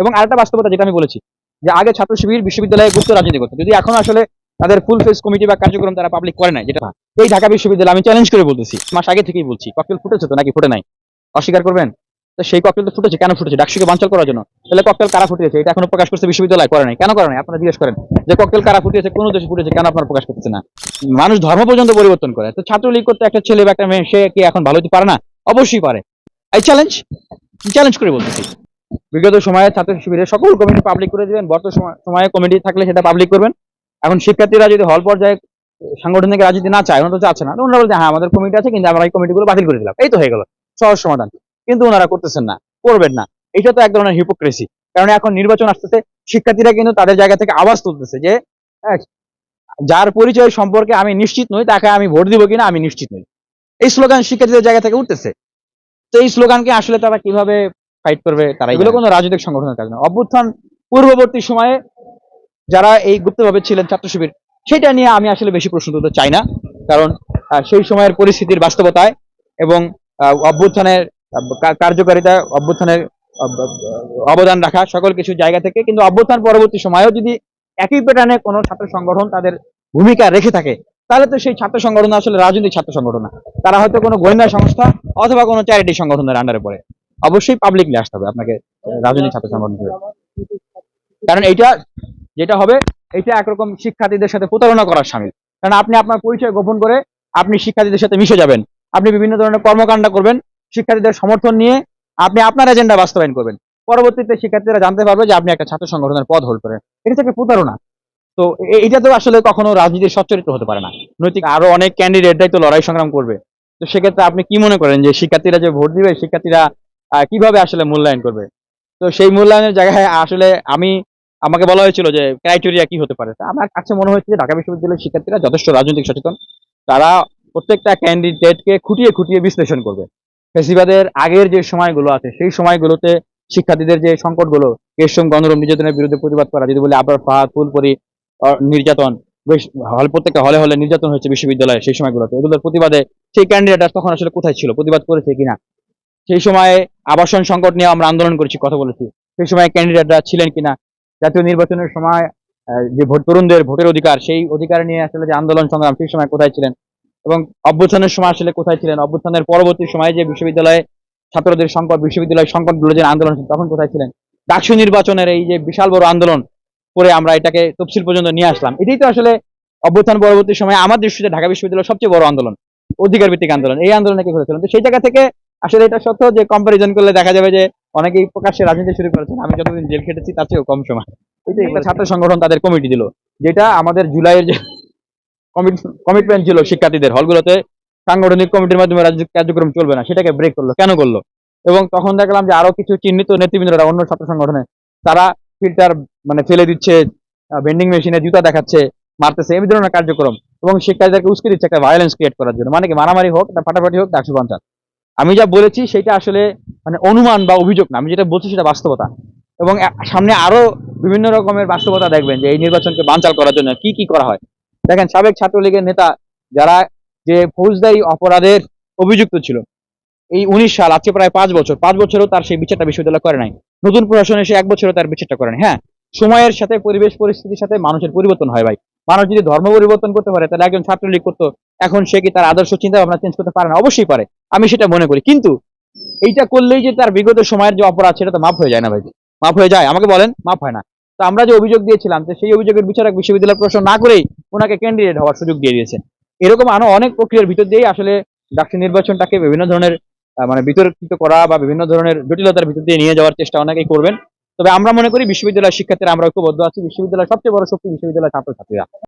এবং আরেকটা বাস্তবতা যেটা আমি বলেছি, যে আগে ছাত্র শিবির বিশ্ববিদ্যালয়ে গুপ্ত রাজনীতি করতো। যদি এখন আসলে তাদের ফুল ফেস কমিটি বা কার্যক্রম তারা পাবলিক করে নাই, যেটা এই ঢাকা বিশ্ববিদ্যালয় আমি চ্যালেঞ্জ করে বলতেছি। মাস আগে থেকেই বলছি ককটেল ফুটেছে তো নাকি ফুটে নাই? অস্বীকার করবেন? তো সেই ককটেল তো ফুটেছে, কেন ফুটেছে? ডাকসুকে বাঞ্চাল করার জন্য। তাহলে ককটেল কারা ফুটিয়েছে? এটা এখনও প্রকাশ করছে বিশ্ববিদ্যালয়, করে নাই। কেন করে নাই? আপনারা জিজ্ঞেস করেন, যে ককটেল কারা ফুটিয়েছে, কোন দেশে ফুটেছে, কেন আপনারা প্রকাশ করতেছে না? মানুষ ধর্ম পর্যন্ত পরিবর্তন করে। তো ছাত্রলীগ করতে একটা ছেলে বা একটা মেয়ে, সে কি এখন ভালো হতে পারে না? অবশ্যই পারে। এই চ্যালেঞ্জ চ্যালেঞ্জ করে বলতেছি। বিগত সময়ে ছাত্র শিবিরের সকল কমিটি পাবলিক করে দিবেন বর্তমান সময়ে কমিটি থাকলে সেটা পাবলিক করবেন। এখন শিক্ষার্থীরা যদি হল পর্যায়ে সাংগঠনিক রাজনীতি না চায় ওনারা তো চাচ্ছে না ওনারা বলছে হ্যাঁ আমাদের কমিটি আছে কিন্তু আমরা এই কমিটিগুলো বাতিল করে দিলাম। এই তো হয়ে গেল সহজ সমাধান। কিন্তু ওনারা করতেছেন না করবেন না। এটা তো এক ধরনের হিপোক্রেসি কারণ এখন নির্বাচন আসতেছে শিক্ষার্থীরা কিন্তু তাদের জায়গা থেকে আওয়াজ তুলতেছে যে হ্যাঁ, যার পরিচয় সম্পর্কে আমি নিশ্চিত নই তাকে আমি ভোট দিব কিনা আমি নিশ্চিত নই। এই স্লোগান শিক্ষার্থীদের জায়গা থেকে উঠতেছে। তো এই স্লোগানকে আসলে তারা কীভাবে ফাইট করবে তারা এগুলো কোনো রাজনৈতিক সংগঠনের কাজ না। অভ্যুত্থান পূর্ববর্তী সময়ে যারা এই গুপ্তভাবে ছিলেন ছাত্র শিবির সেটা নিয়ে আমি আসলে বেশি প্রশ্ন তুলতে চাই না। কারণ সেই সময়ের পরিস্থিতির বাস্তবতায় এবং অভ্যুত্থানের কার্যকারিতা অভ্যুত্থানের অবদান রাখা সকল কিছু জায়গা থেকে কিন্তু অভ্যুত্থান পরবর্তী সময়েও যদি একই প্যাটার্নে কোনো ছাত্র সংগঠন তাদের ভূমিকা রেখে থাকে তাহলে তো সেই ছাত্র সংগঠন আসলে রাজনৈতিক ছাত্র সংগঠন না। তারা হয়তো কোনো গোয়েন্দা সংস্থা অথবা কোনো চ্যারিটি সংগঠনের আন্ডারে পড়ে। অবশ্যই পাবলিকলি আসতে হবে আপনাকে রাজনৈতিক ছাত্র সংগঠন। কারণ এইটা যেটা হবে এটা একরকম শিক্ষার্থীদের সাথে প্রতারণা করার সামিল। কারণ আপনি আপনার পরিচয় গোপন করে আপনি শিক্ষার্থীদের সাথে মিশে যাবেন। আপনি বিভিন্ন ধরনের কর্মকাণ্ড করবেন শিক্ষার্থীদের সমর্থন নিয়ে আপনি আপনার এজেন্ডা বাস্তবায়ন করবেন। পরবর্তীতে শিক্ষার্থীরা জানতে পারবে যে আপনি একটা ছাত্র সংগঠনের পদ হোল্ড করেন। এটা থেকে প্রতারণা। তো এটা তো আসলে কখনো রাজনীতির সচ্চরিত্র হতে পারে না। নৈতিক আরও অনেক ক্যান্ডিডেটরাই তো লড়াই সংগ্রাম করবে। তো সেক্ষেত্রে আপনি কি মনে করেন যে শিক্ষার্থীরা যে ভোট দিবে শিক্ষার্থীরা কীভাবে আসলে মূল্যায়ন করবে? তো সেই মূল্যায়নের জায়গায় আসলে আমি, আমাকে বলা হয়েছিল যে ক্রাইটেরিয়া কি হতে পারে। আমার কাছে মনে হচ্ছে যে ঢাকা বিশ্ববিদ্যালয়ের শিক্ষার্থীরা যথেষ্ট রাজনৈতিক সচেতন। তারা প্রত্যেকটা ক্যান্ডিডেটকে খুঁটিয়ে খুঁটিয়ে বিশ্লেষণ করবে। ফেসিবাদের আগের যে সময়গুলো আছে, সেই সময়গুলোতে শিক্ষার্থীদের যে সংকটগুলো কেশম গণরম নির্যাতনের বিরুদ্ধে প্রতিবাদ করা, যদি বলি আবার ফাহাদ, ফুলপরি নির্যাতন হল, প্রত্যেকটা হলে হলে নির্যাতন হয়েছে বিশ্ববিদ্যালয়ে সেই সময়গুলোতে। এগুলোর প্রতিবাদে সেই ক্যান্ডিডেট তখন আসলে কোথায় ছিল? প্রতিবাদ করেছে কিনা? সেই সময়ে আবাসন সংকট নিয়ে আমরা আন্দোলন করেছি, কথা বলেছি। সেই সময় ক্যান্ডিডেটরা ছিলেন কিনা, জাতীয় নির্বাচনের সময় যে ভোট, তরুণদের ভোটের অধিকার, সেই অধিকার নিয়ে আসলে যে আন্দোলন সংগ্রাম, সেই সময় কোথায় ছিলেন? এবং অভ্যুত্থানের সময় আসলে কোথায় ছিলেন? অভ্যুত্থানের পরবর্তী সময়ে যে বিশ্ববিদ্যালয়ে ছাত্রদের সংকট, বিশ্ববিদ্যালয় সংকটগুলো যে আন্দোলন তখন কোথায় ছিলেন? ডাকসু নির্বাচনের এই যে বিশাল বড় আন্দোলন করে আমরা এটাকে তফসিল পর্যন্ত নিয়ে আসলাম। এটাই তো আসলে অভ্যুত্থান পরবর্তী সময়ে আমার দৃষ্টিতে ঢাকা বিশ্ববিদ্যালয়ের সবচেয়ে বড় আন্দোলন অধিকার ভিত্তিক আন্দোলন। এই আন্দোলনে কি করেছিলেন? তো সেই জায়গা থেকে আসলে এটা সত্য যে কম্পারিজন করলে দেখা যাবে যে অনেকেই প্রকাশ্যে রাজনীতি শুরু করেছেন। আমি যতদিন জেল খেটেছি তার চেয়েও কম সময়। এটা একটা ছাত্র সংগঠন তাদের কমিটি দিল যেটা আমাদের জুলাইয়ের যে কমিটমেন্ট ছিল শিক্ষার্থীদের হলগুলোতে সাংগঠনিক কমিটির মাধ্যমে রাজনৈতিক কার্যক্রম চলবে না সেটাকে ব্রেক করল। কেন করল? এবং তখন দেখলাম যে আরও কিছু চিহ্নিত নেতৃবৃন্দরা অন্য ছাত্র সংগঠনে তারা ফিল্টার মানে ফেলে দিচ্ছে ভেন্ডিং মেশিনে জুতা দেখাচ্ছে মারতেছে এই ধরনের কার্যক্রম। এবং শিক্ষার্থীদেরকে উস্কে দিচ্ছে একটা ভায়োলেন্স ক্রিয়েট করার জন্য। মানে কি মারামারি হোক না ফাটাফাটি হোক ডাকসু পঞ্চায়েত আমি যা বলেছি সেটা আসলে মানে অনুমান বা অভিযোগ না। আমি যেটা বলছি সেটা বাস্তবতা। এবং সামনে আরও বিভিন্ন রকমের বাস্তবতা দেখবেন যে এই নির্বাচনকে বানচাল করার জন্য কি কি করা হয়। দেখেন, সাবেক ছাত্রলীগের নেতা যারা যে ফৌজদারি অপরাধের অভিযুক্ত ছিল, এই উনিশ সাল, আজকে প্রায় পাঁচ বছর, পাঁচ বছরও তার সেই বিচারটা বিশ্ববিদ্যালয় করে নাই। নতুন প্রশাসন এসে এক বছরও তার বিচারটা করে নাই হ্যাঁ? সময়ের সাথে, পরিবেশ পরিস্থিতির সাথে মানুষের পরিবর্তন হয় ভাই। মানুষ যদি ধর্ম পরিবর্তন করতে পারে, তাহলে একজন ছাত্রলীগ করতো, এখন সে কি তার আদর্শ চিন্তা ভাবনা চেঞ্জ করতে পারে না? অবশ্যই পারে। আমি সেটা মনে করি। কিন্তু এইটা করলেই যে তার বিগত সময়ের যে অপরাধ, সেটা তো মাফ হয়ে যায় না ভাই। মাফ হয়ে যায়। আমাকে বলেন, মাফ হয় না। তো আমরা যে অভিযোগ দিয়েছিলাম যে সেই অভিযোগের বিচারক বিশ্ববিদ্যালয় প্রশ্ন না করেই ওনাকে ক্যান্ডিডেট হওয়ার সুযোগ দিয়ে দিয়েছে। এরকম আরও অনেক প্রক্রিয়ার ভিতর দিয়েই আসলে ডাক্তার নির্বাচনটাকে বিভিন্ন ধরনের মানে বিতর্কিত করা বা বিভিন্ন ধরনের জটিলতার ভিতর দিয়ে নিয়ে যাওয়ার চেষ্টা অনেকেই করবেন। তবে আমরা মনে করি বিশ্ববিদ্যালয়ের শিক্ষার্থীরা আমরা ঐক্যবদ্ধ আছি। বিশ্ববিদ্যালয়ের সবচেয়ে বড় শক্তি বিশ্ববিদ্যালয়ের ছাত্রছাত্রীরা।